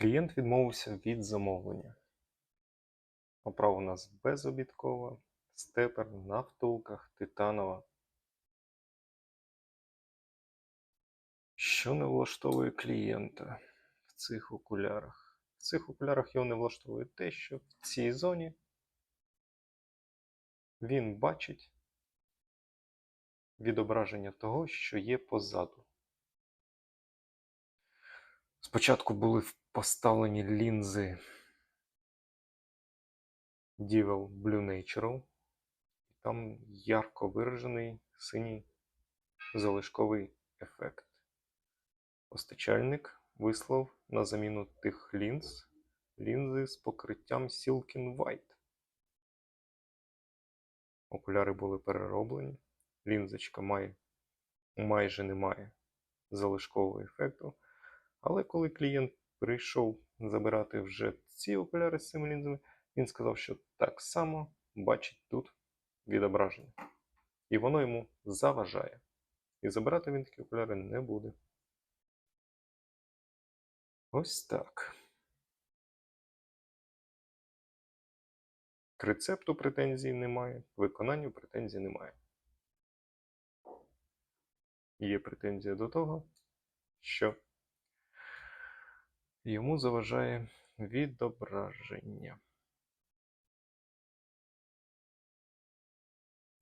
Клієнт відмовився від замовлення. Оправа у нас безобідкова, степер на втулках, титанова. Що не влаштовує клієнта в цих окулярах? В цих окулярах його не влаштовує те, що в цій зоні він бачить відображення того, що є позаду. Спочатку були поставлені лінзи Divel Blue Natural, там ярко виражений синій залишковий ефект. Постачальник вислав на заміну тих лінз лінзи з покриттям Silken White. Окуляри були перероблені. Лінзочка має, майже не має залишкового ефекту. Але коли клієнт прийшов забирати вже ці окуляри з цими лінзами, він сказав, що так само бачить тут відображення. І воно йому заважає. І забирати він такі окуляри не буде. Ось так. К рецепту претензій немає, к виконанню претензій немає. Є претензія до того, що йому заважає відображення.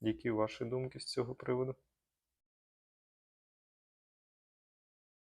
Які ваші думки з цього приводу?